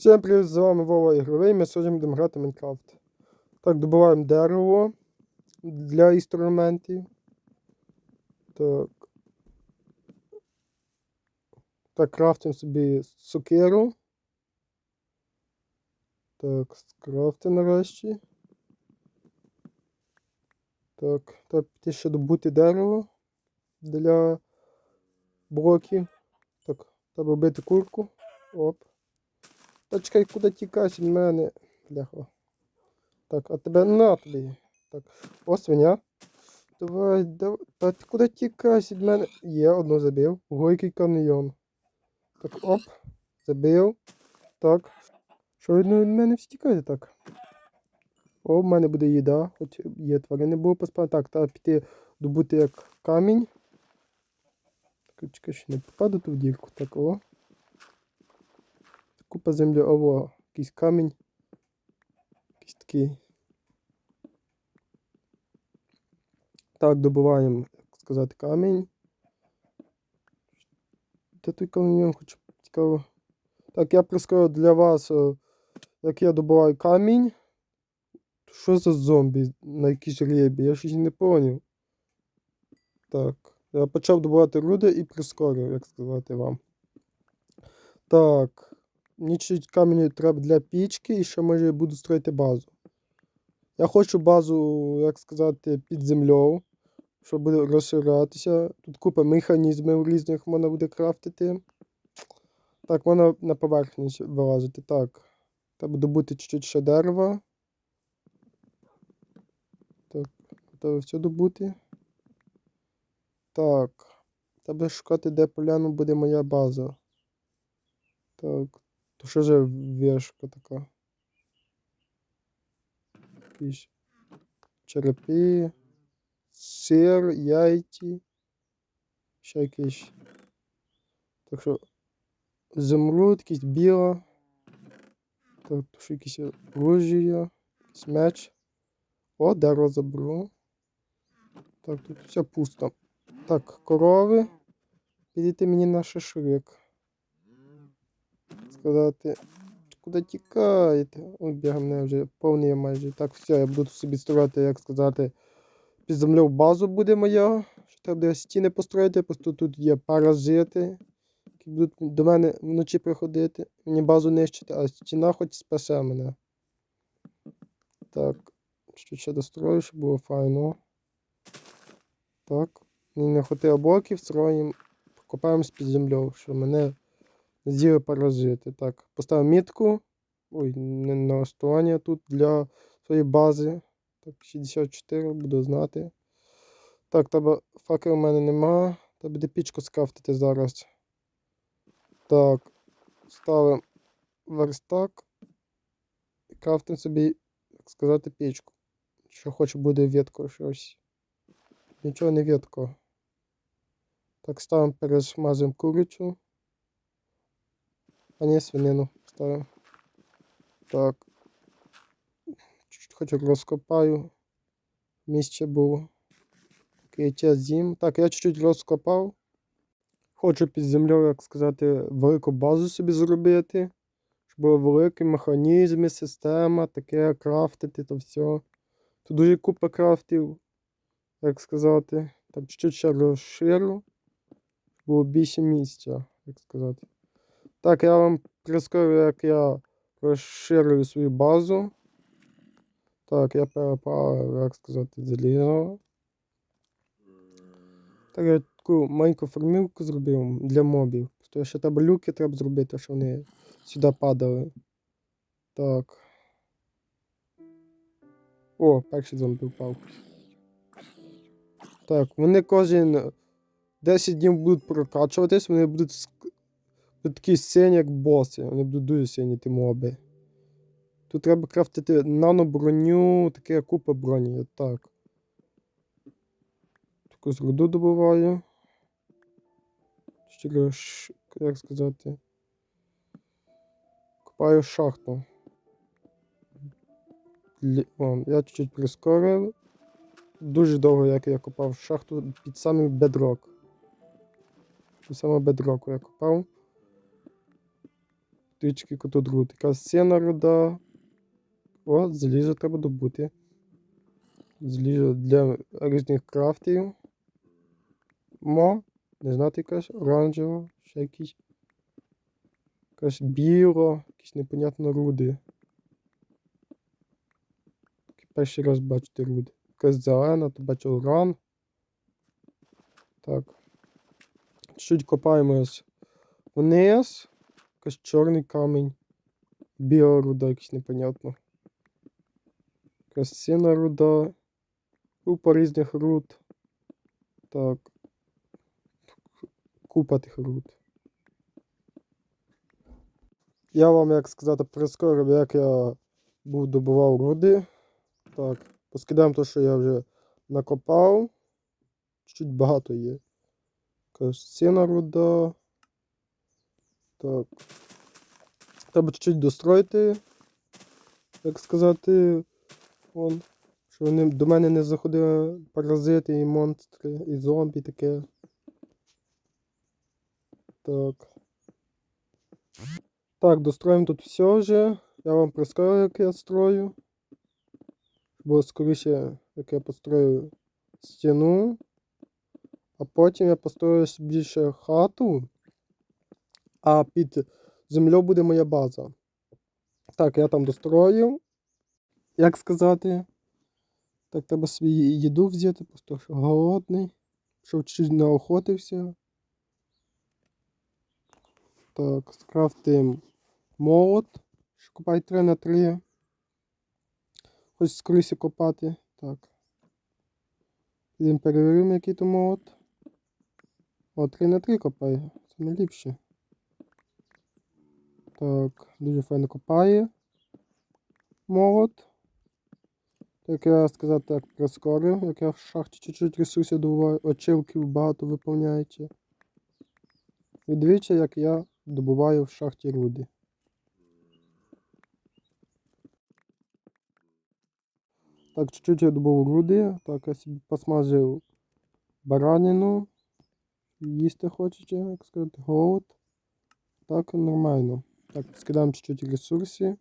Всім привіт, з вами Вова Ігровий, ми сьогодні будемо грати в Майнкрафт. Так, добуваємо дерево для інструментів. Так. Так, крафтимо собі сокиру. Так, скрафти нарешті. Так, треба піти ще добути дерево для блоків. Так, треба вбити курку. Оп. Та чекай, куди тікаєш від мене? Бляха. Так, а тебе на тобі. Так. О, свиня. Давай, давай. Та ти куди тікаєш від мене? Є, одну забив. Горький каньйон. Так, оп. Забив. Так. Що від від мене всі тікає так? О, в мене буде їда, хоч є тварини було поспати. Так, треба піти добути як камінь. Так, чекай, ще не попаду ту в дірку. Так, о. Купа землі, ово, якийсь камінь. Якийсь такий. Так, добуваємо, як сказати, камінь. Де той камінь, хочу цікаво. Так, я прискорю для вас, е, як я добуваю камінь. Що за зомбі на якійсь рибі? Я щось не поняв. Так. Я почав добувати руди і прискорив, як сказати вам. Так. Мені чуть каменю треба для пічки і ще може буду строїти базу. Я хочу базу, як сказати, під землею, щоб буде розширятися. Тут купа механізмів різних можна буде крафтити. Так, можна на поверхню вилазити. Так. Треба добути чуть-чуть ще дерева. Так, готові все добути. Так. Треба шукати, де поляну буде моя база. Так. То що за вешка така? Якісь черепи, сир, яйці. Ще якісь. Так що земрут, якийсь біла. Так, то що якісь оружія, якийсь меч. О, дерево забрало. Так, тут все пусто. Так, корови. Підійти мені на шашлик сказати, куди тікаєте? Ой, бігам мене вже повний майже. Так, все, я буду собі строїти, як сказати, під землею базу буде моя. Що треба буде стіни построїти, просто тут є паразити, які будуть до мене вночі приходити, мені базу нищити, а стіна хоч спасе мене. Так, що ще дострою, щоб було файно. Так, мені не хватило блоків, строїмо, копаємо під землею, що мене З'їли паразити. Так, поставив мітку. Ой, не налаштування тут для своєї бази. Так, 64 буду знати. Так, тебе факел у мене нема. Треба буде пічку скрафтити зараз. Так, ставимо верстак. І крафтимо собі, як сказати, пічку. Що хочу буде ветко щось. Нічого не ветко. Так, ставимо пересмазуємо курицю. А не свинину ставимо. Так. Чуть-чуть хоч розкопаю. Місце було. Криття зім. Так, я чуть-чуть розкопав. Хочу під землею, як сказати, велику базу собі зробити. Щоб були великі механізми, система, таке крафтити то все. Тут дуже купа крафтів, як сказати. Так, чуть-чуть ще розширю. Було більше місця, як сказати. Так, я вам прискорю, як я розширюю свою базу. Так, я переправив, як сказати, залізо. Так, я таку маленьку формілку зробив для мобів. Тому що треба люки треба зробити, щоб вони сюди падали. Так. О, перший зомбі впав. Так, вони кожен 10 днів будуть прокачуватись, вони будуть Тут такі сині, як боси. Вони будуть дуже сині ті моби. Тут треба крафтити нано-броню, таке купа броні. Так. Таку руду добуваю. Щиро, як сказати. Копаю шахту. О, я чуть-чуть прискорив. Дуже довго, як я копав шахту під самий бедрок. Під самого бедроку я копав. Трічки тут рут. Якась сіна руда. О, залізо треба добути. Залізо для різних крафтів. Мо, не знати якась оранжева, ще якісь. Якась біло, якісь непонятно руди. Перший раз бачити руди. Якась зелена, то бачу уран. Так. Чуть копаємось вниз. Якийсь чорний камінь. Біла руда, якась непонятно. Сіна руда. Купа різних руд. Так. Купа тих руд. Я вам, як сказати, прискорив, як я був добував руди. Так, поскидаємо те, що я вже накопав. Чуть багато є. Сіна руда. Так. Треба чуть-чуть достроїти. Як сказати, вон, що вони до мене не заходили паразити і монстри, і зомбі таке. Так. Так, достроїмо тут все вже. Я вам прискорю, як я строю. Бо скоріше, як я построю стіну. А потім я построю ще хату. А під землею буде моя база. Так, я там достроїв. Як сказати? Так, треба собі їду взяти, просто що голодний. Щоб чуть не охотився. Так, скрафтим молот. Що копай 3 на 3. Хоч скоріше копати. Так. Підемо перевіримо, який то молот. О, 3 на 3 копає. Це найліпше. Так, дуже файно копає. Молот. Так я сказав так прискорив, як я в шахті чуть-чуть ресурсів добуваю, очилків багато виповняючи. І дивіться, як я добуваю в шахті руди. Так, чуть-чуть я добув руди. Так, я собі посмажив баранину. Їсти хочете, як сказати, голод. Так, нормально. Так, скидаємо чуть-чуть ресурсів.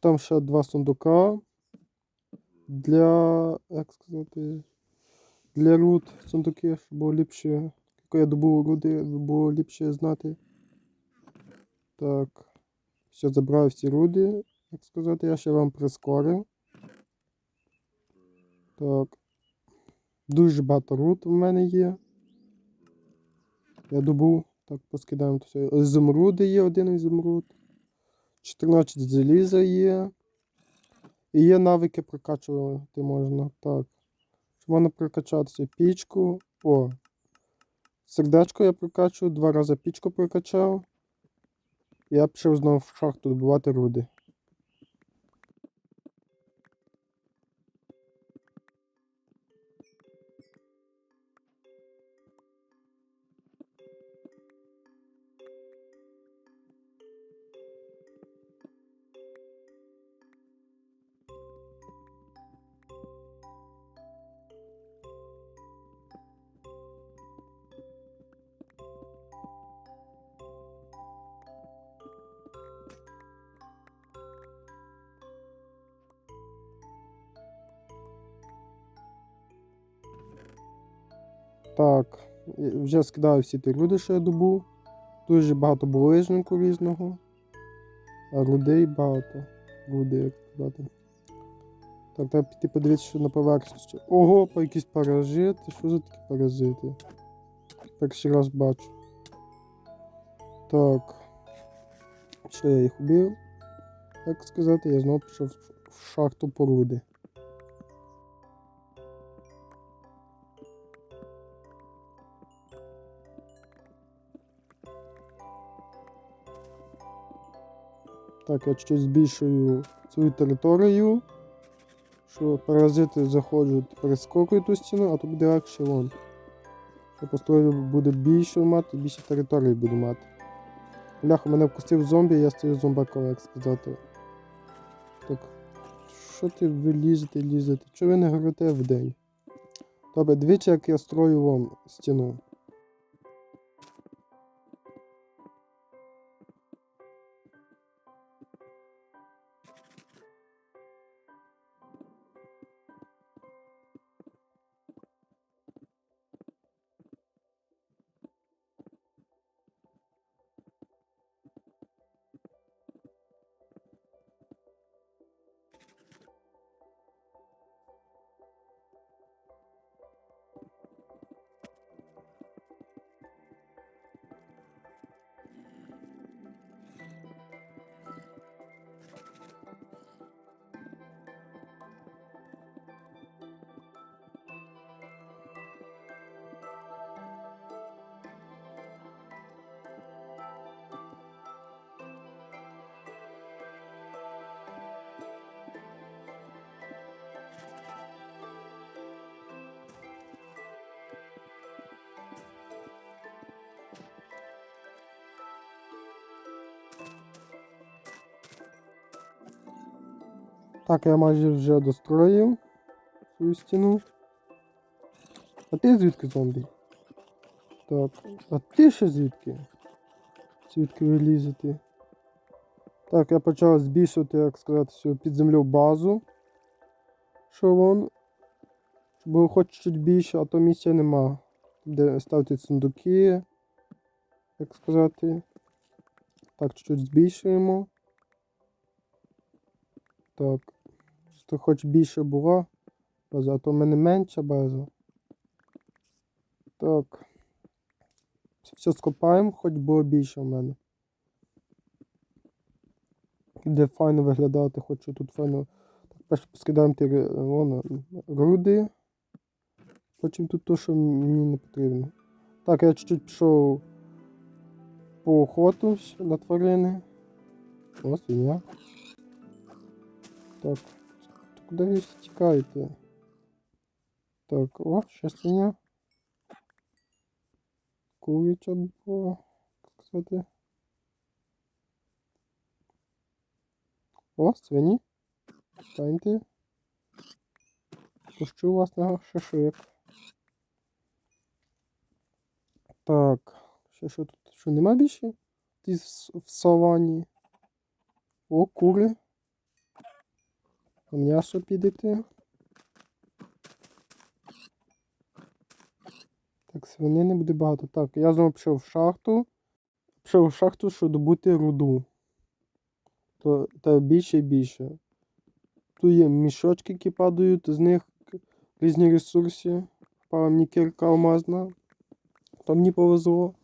Там ще два сундука. Для, як сказати, для руд сундуки, щоб було ліпше, як я добув руди, було ліпше знати. Так, все, забрав всі руди, як сказати, я ще вам прискорив. Так. Дуже багато руд в мене є. Я добув. Так, поскидаємо все. Ізумруди є, один ізумруд. 14 заліза є. І є навики прокачувати можна. Так. Що можна прокачатися пічку. О. Сердечко я прокачую, два рази пічку прокачав. Я пішов знову в шахту добувати руди. Так, вже скидаю всі ті руди, що я добув. Дуже багато булижнику різного. А рудей багато. Руди, як сказати. Так, треба піти подивитися, що на поверхні ще. Ого, якісь паразити. Що за такі паразити? Перший раз бачу. Так. Що я їх убив? Як сказати, я знову пішов в шахту по Так, я чуть збільшую свою територію. Що паразити заходять, перескокують ту стіну, а то буде легше вон. Що построю буде більше мати, більше території буду мати. Бляха, мене вкусив зомбі, я стою зомбаком, як сказати. Так. Що ти ви лізете, лізете? Чого ви не горите в день? Добре, дивіться, як я строю вам стіну. Так, я майже вже достроїв свою стіну. А ти звідки зомбі? Так, а ти ще звідки? Звідки ви? Так, я почав збільшувати, як сказати, свою під землю базу. Що вон. Щоб хоч чуть більше, а то місця нема. Де ставити сундуки. Як сказати. Так, чуть-чуть збільшуємо. Так. Що хоч більше була база, а то в мене менша база. Так. Все скопаємо, хоч було більше в мене. Де файно виглядати, хочу тут файно. Так, перше поскидаємо ті вон. Потім тут то, що мені не потрібно. Так, я чуть-чуть пішов по охоту на тварини. О, свиня. Так. Куди ви тікаєте? Так, о, ще свиня. Куряча була, так сказати. О, свині. Станьте. Пущу вас на шашлик. Так. Ще що тут? Що нема більше? Ти в савані. О, кури. М'ясо підете. Так, свинини буде багато. Так, я знову пішов в шахту. Пішов в шахту, щоб добути руду. То, та більше і більше. Тут є мішочки, які падають, з них різні ресурси. Впала мені кірка алмазна. То мені повезло.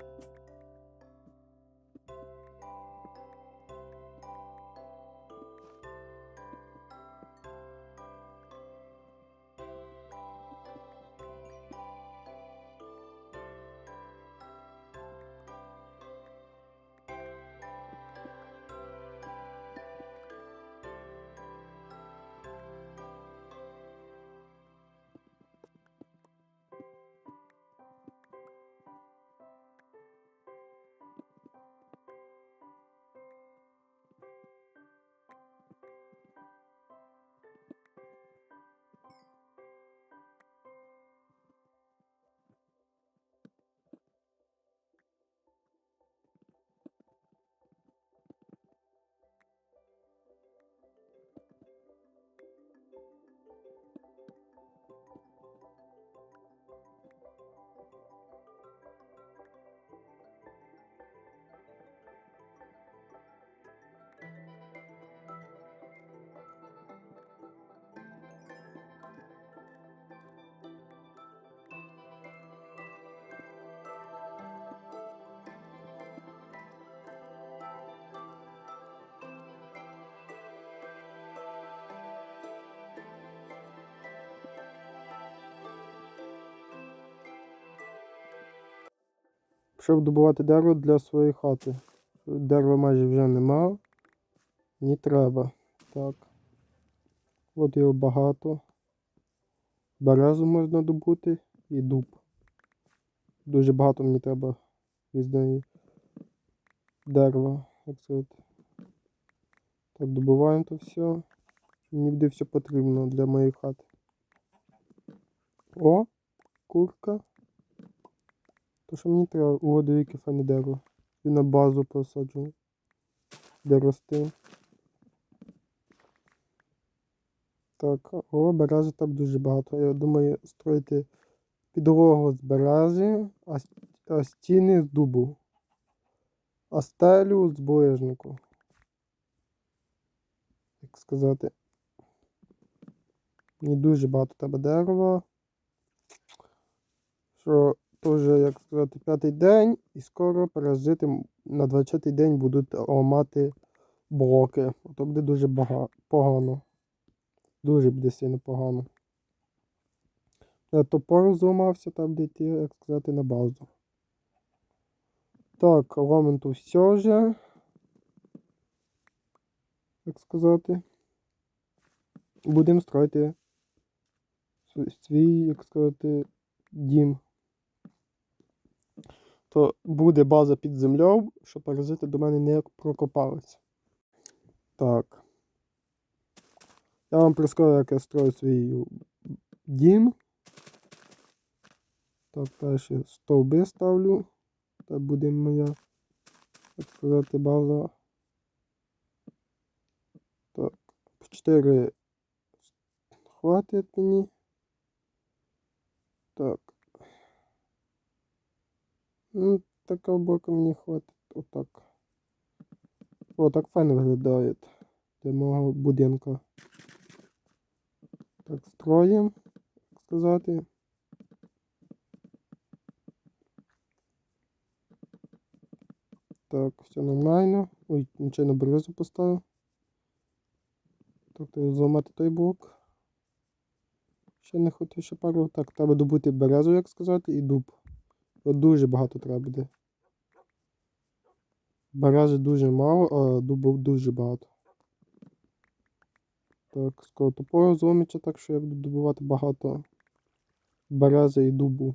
thank you Пішов добувати дерево для своєї хати. Дерева майже вже нема. Мені треба. Так. От його багато. Березу можна добути і дуб. Дуже багато мені треба різної дерева. Як сказати. Так, добуваємо то все. Мені буде все потрібно для моєї хати. О, курка. То, що мені треба у водовіки файне дерево. І на базу посаджу. Де рости. Так, о, берези там дуже багато. Я думаю строїти підлогу з берези, а, стіни з дубу. А стелю з булижнику. Як сказати. Мені дуже багато треба дерева. Що теж, як сказати, п'ятий день, і скоро паразити на 20-й день будуть ламати блоки. То буде дуже бага... погано. Дуже буде сильно погано. Я топор зламався, там де йти, як сказати, на базу. Так, ламен то все вже. Як сказати. Будемо строїти свій, як сказати, дім. То буде база під землею, щоб паразити до мене не прокопалися. Так. Я вам розкажу, як я строю свій дім. Так, перші стовби ставлю. Це буде моя, як сказати, база. Так, 4 хватить мені. Так. Ну, така бока мені хватить. Отак. О, так файно виглядає для мого будинку. Так, строїм, так сказати. Так, все нормально. Ой, нічого березу поставив. Тобто зламати той блок. Ще не хотів ще пару. Так, треба добути березу, як сказати, і дуб. От дуже багато треба буде. Берези дуже мало, а дубов дуже багато. Так, скоро топор зломиться, так що я буду добувати багато берези і дубу.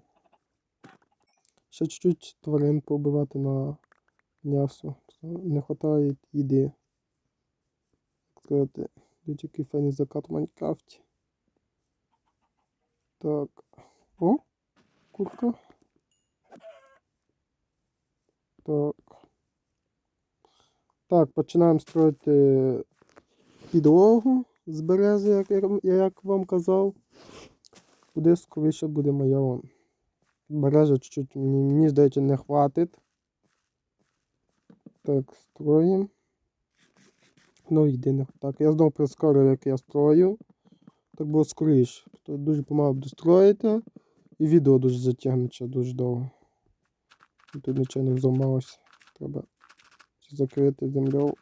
Ще чуть-чуть тварин побивати на м'ясо. Не вистачає їди. Так сказати, який файний закат в Майнкрафті. Так. О, курка. Так. Так, починаємо строїти підлогу з берези, як, я- як вам казав. Куди скоріше буде моя вон. Бережа чуть-чуть мені, здається, не хватить. Так, строїмо. Ну, єдине. Так, я знову прискорив, як я строю. Так було скоріше. Тобто дуже помало буду строїти. І відео дуже затягнеться дуже довго. Тут нічого не взламалося. Треба закрити землю.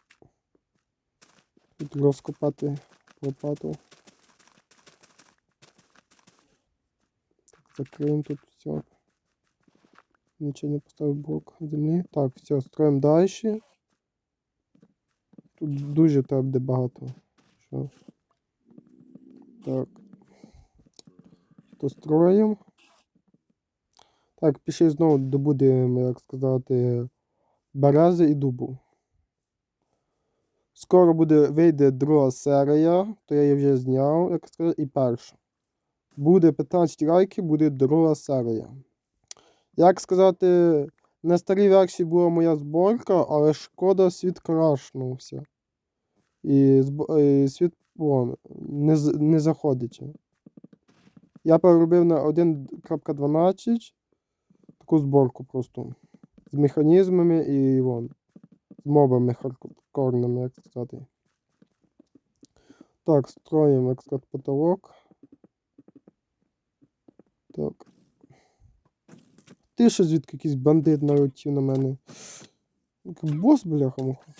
Тут розкопати лопату. Так, закриємо тут все. Нічого не поставив блок землі. Так, все, строїмо далі. Тут дуже там де багато. Що? Так. То строїмо. Так, пішли знову добудемо, як сказати, берези і дубу. Скоро буде, вийде друга серія, то я її вже зняв, як сказати, і перша. Буде 15 лайків, буде друга серія. Як сказати, на старій версії була моя зборка, але шкода світ крашнувся. І, і світ вон, не, не заходить. Я переробив на 1.12 таку зборку просто. З механізмами і вон. З мобами хардкорними, як сказати. Так, строїмо, як сказати, потолок. Так. Ти що звідки якийсь бандит налетів на мене? Бос, бляха муха.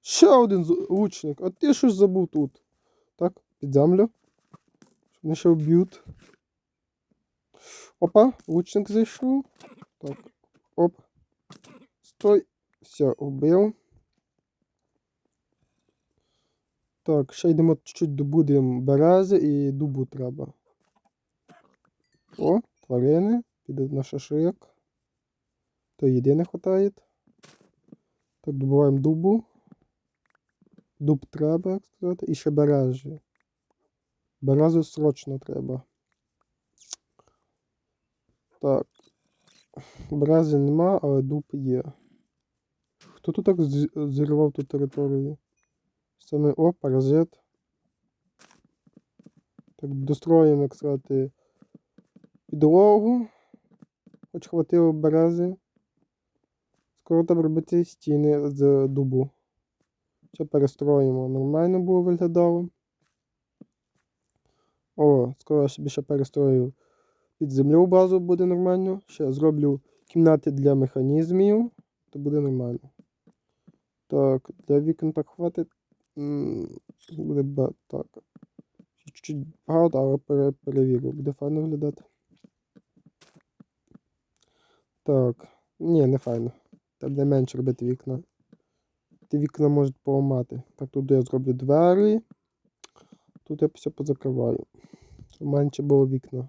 Ще один лучник, а ти що ж забув тут? Так, під землю. Щоб не ще вб'ють. Опа, лучник зайшов. Так, оп. Стой. Все, вбив. Так, ще йдемо чуть-чуть добудемо берези і дубу треба. О, тварини. Підуть на шашлик. То їди не хватає. Так, добуваємо дубу. Дуб треба, як сказати, і ще бережі. Березу срочно треба. Так. Брази нема, але дуб є. Хто тут так зірвав ту територію? Саме о, паразит. Так, достроїмо, як сказати, підлогу. Хоч хватило берези. Скоро там робити стіни з дубу. Все перестроїмо. Нормально було виглядало. О, скоро я собі ще перестрою під землю базу буде нормально. Ще зроблю кімнати для механізмів, то буде нормально. Так, для вікон так хватить. Буде так. Чуть-чуть багато, але пере- перевірю. Буде файно виглядати. Так. Ні, не файно. Буде менше робити вікна. Ті вікна можуть поламати. Так, тут я зроблю двері. Тут я все позакриваю. Щоб менше було вікна.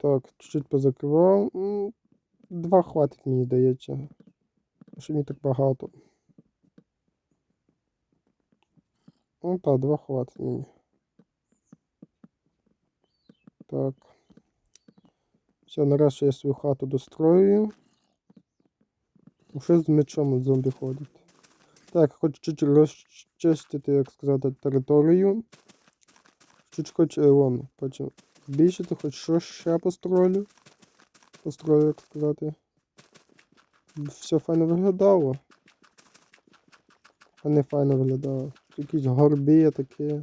Так, чуть-чуть позакривав. Два хватить, мені здається. Що мені так багато. Ну так, два хватить мені. Так. Все, нарешті я свою хату достроюю. Ну, Що з мечом зомбі ходить? Так, хочу чуть розчистити, як сказати, територію. Чуть хоч е, хочу збільшити, хоч що ще построю. Построю, як сказати. Все файно виглядало. А не файно виглядало. Якісь горби такі.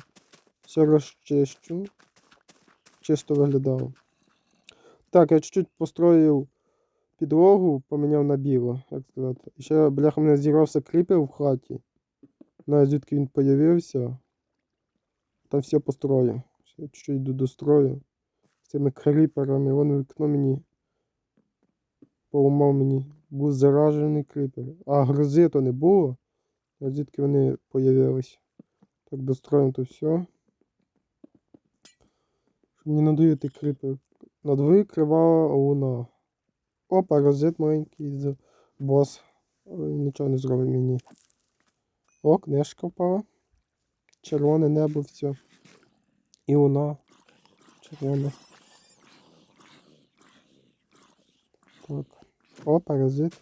Все розчищу. Чисто виглядало. Так, я чуть-чуть построїв підлогу, поміняв на біло, як сказати. І ще, бляха, мене зірвався кріпер в хаті. Навіть звідки він появився. Там все построїв. Ще чуть-чуть йду дострою. З цими кріперами. Вон вікно мені поламав мені. Був заражений кріпер. А грози то не було. А звідки вони появились. Так, достроїмо то все. Щоб не надуяти кріпер. Над дворі крива луна. О, паразит маленький з бос. Нічого не зробить мені. О, книжка впала. Червоне небо, все. І луна. Червона. Так. О, паразит.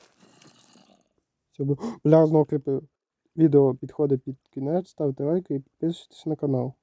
Все, бо- Бля, знову кріпив. Відео підходить під кінець, ставте лайки і підписуйтесь на канал.